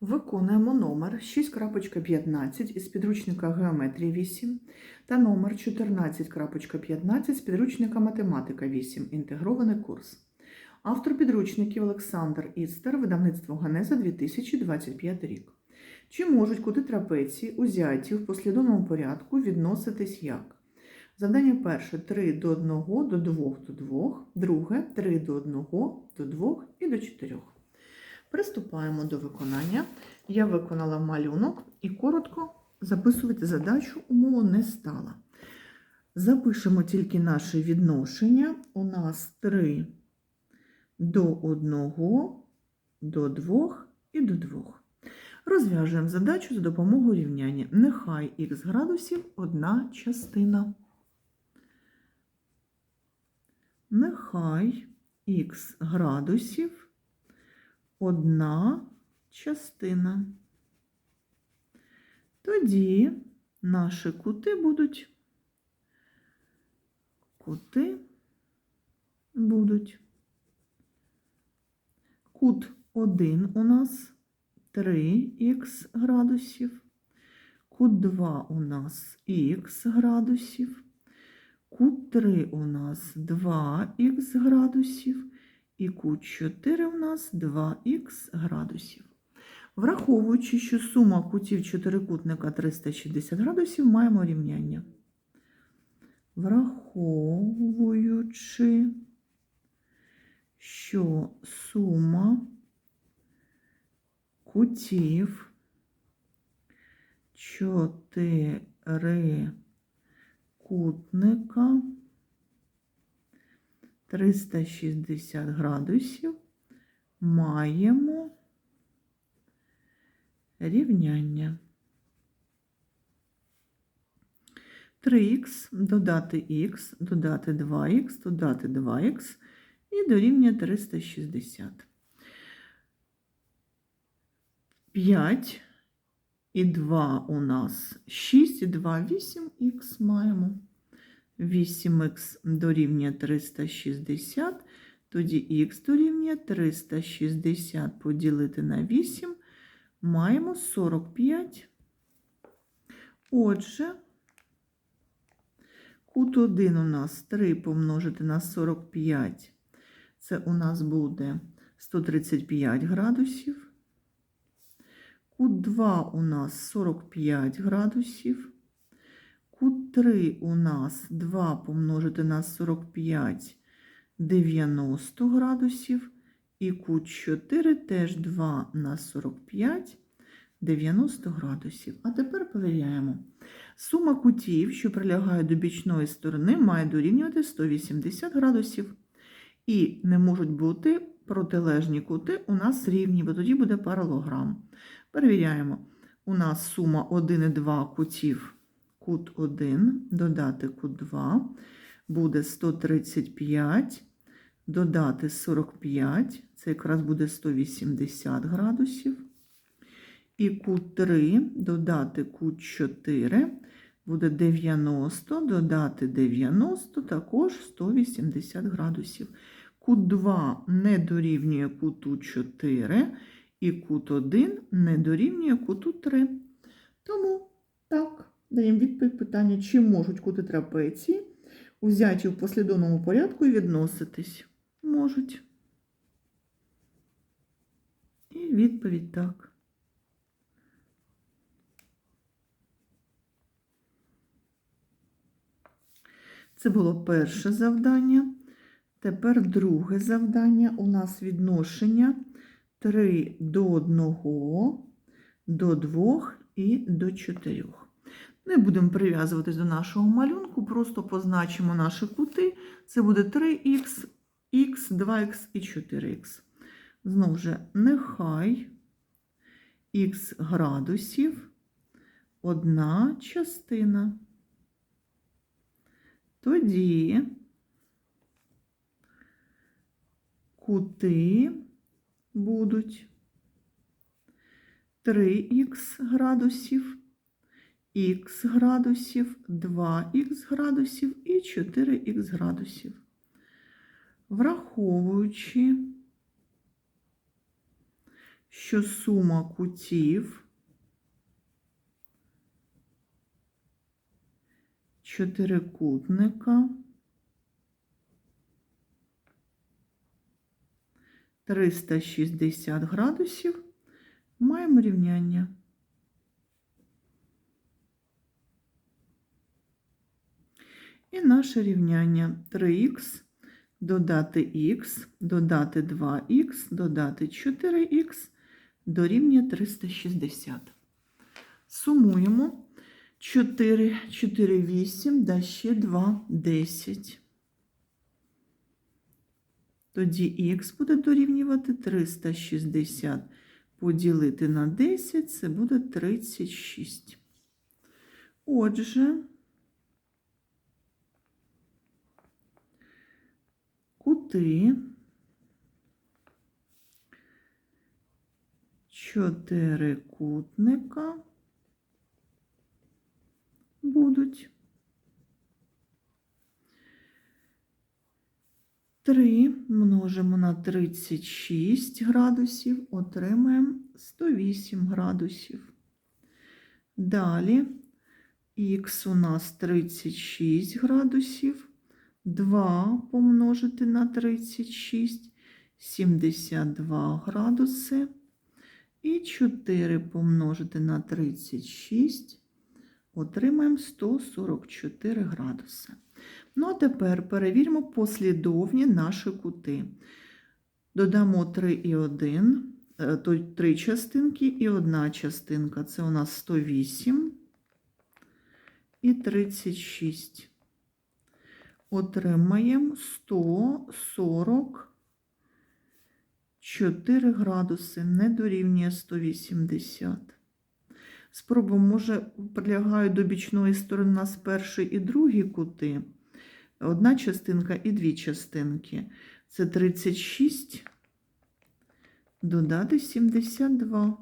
Виконуємо номер 6.15 із підручника Геометрія 8 та номер 14.15 з підручника Математика 8. Інтегрований курс. Автор підручників Олександр Істер, видавництво Ганеза 2025 рік. Чи можуть кути трапеції узяті в послідовному порядку відноситись як? Завдання перше 3 до 1 до 2 до 2, друге 3 до 1 до 2 і до 4. Приступаємо до виконання. Я виконала малюнок і коротко записувати задачу умову не стала. Запишемо тільки наше відношення. У нас 3 до 1, до 2 і до 2. Розв'яжуємо задачу за допомогою рівняння. Нехай х градусів одна частина. Нехай х градусів одна частина. Тоді наші кути будуть кути будуть. Кут 1 у нас 3х градусів, кут 2 у нас х градусів, кут 3 у нас 2х градусів, і кут 4 у нас 2х градусів. Враховуючи, що сума кутів чотирикутника 360 градусів, маємо рівняння. Враховуючи, що сума кутів чотирикутника 360 градусів маємо рівняння. 3х додати х, додати 2х, додати 2х і дорівнює 360. 5 і 2 у нас 6, і 2 8х маємо. 8х дорівнює 360, тоді х дорівнює 360 поділити на 8, маємо 45. Отже, кут 1 у нас 3 помножити на 45, це у нас буде 135 градусів. Кут 2 у нас 45 градусів. Кут 3 у нас 2 помножити на 45 90 градусів. І кут 4 теж 2 на 45 90 градусів. А тепер перевіряємо. Сума кутів, що прилягають до бічної сторони, має дорівнювати 180 градусів. І не можуть бути протилежні кути у нас рівні, бо тоді буде паралограм. Перевіряємо. У нас сума 1 і 2 кутів кут 1, додати кут 2, буде 135, додати 45, це якраз буде 180 градусів. І кут 3, додати кут 4, буде 90, додати 90, також 180 градусів. Кут 2 не дорівнює куту 4, і кут 1 не дорівнює куту 3. Тому так. Даємо відповідь питання, чи можуть кути трапеції узяті в послідовному порядку і відноситись? Можуть. І відповідь так. Це було перше завдання. Тепер друге завдання. У нас відношення 3 до 1, до 2 і до 4. Не будемо прив'язуватись до нашого малюнку, просто позначимо наші кути. Це буде 3х, х, 2х і 4х. Знову ж, нехай х градусів одна частина. Тоді кути будуть 3х градусів х градусів, 2х градусів і 4х градусів. Враховуючи, що сума кутів чотирикутника 360 градусів маємо рівняння. І наше рівняння 3х додати х, додати 2х, додати 4х дорівнює 360. Сумуємо 4, 4, 8, да ще 2, 10. Тоді х буде дорівнювати 360 поділити на 10, це буде 36. Отже, кути чотирикутника будуть 3 множимо на 36 градусів, отримаємо 108 градусів. Далі х у нас 36 градусів, 2 помножити на 36, 72 градуси. І 4 помножити на 36, отримаємо 144 градуси. Ну, а тепер перевіримо послідовні наші кути. Додамо 3 і 1, то 3 частинки і одна частинка. Це у нас 108 і 36. Отримаємо 144 градуси, не дорівнює 180. Спробуємо, може, прилягають до бічної сторони нас перший і другий кути. Одна частинка і дві частинки. Це 36, додати 72.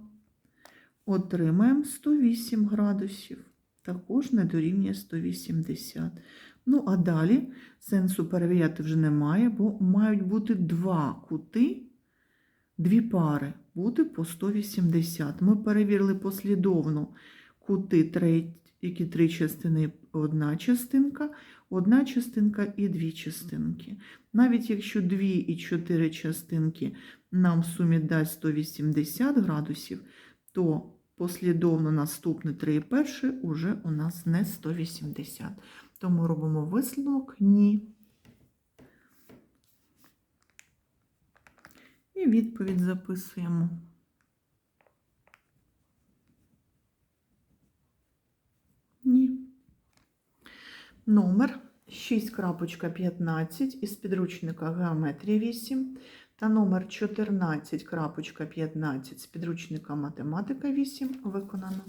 Отримаємо 108 градусів. Також не дорівнює 180. Ну, а далі сенсу перевіряти вже немає, бо мають бути два кути, дві пари, бути по 180. Ми перевірили послідовно кути, три, які три частини, одна частинка, одна частинка і дві частинки. Навіть якщо дві і чотири частинки нам в сумі дасть 180 градусів, то послідовно наступне 3 і перше уже у нас не 180. Тому робимо висновок ні. І відповідь записуємо. Ні. Номер 6.15 із підручника Геометрія 8 та номер 14.15 з підручника Математика 8 виконано.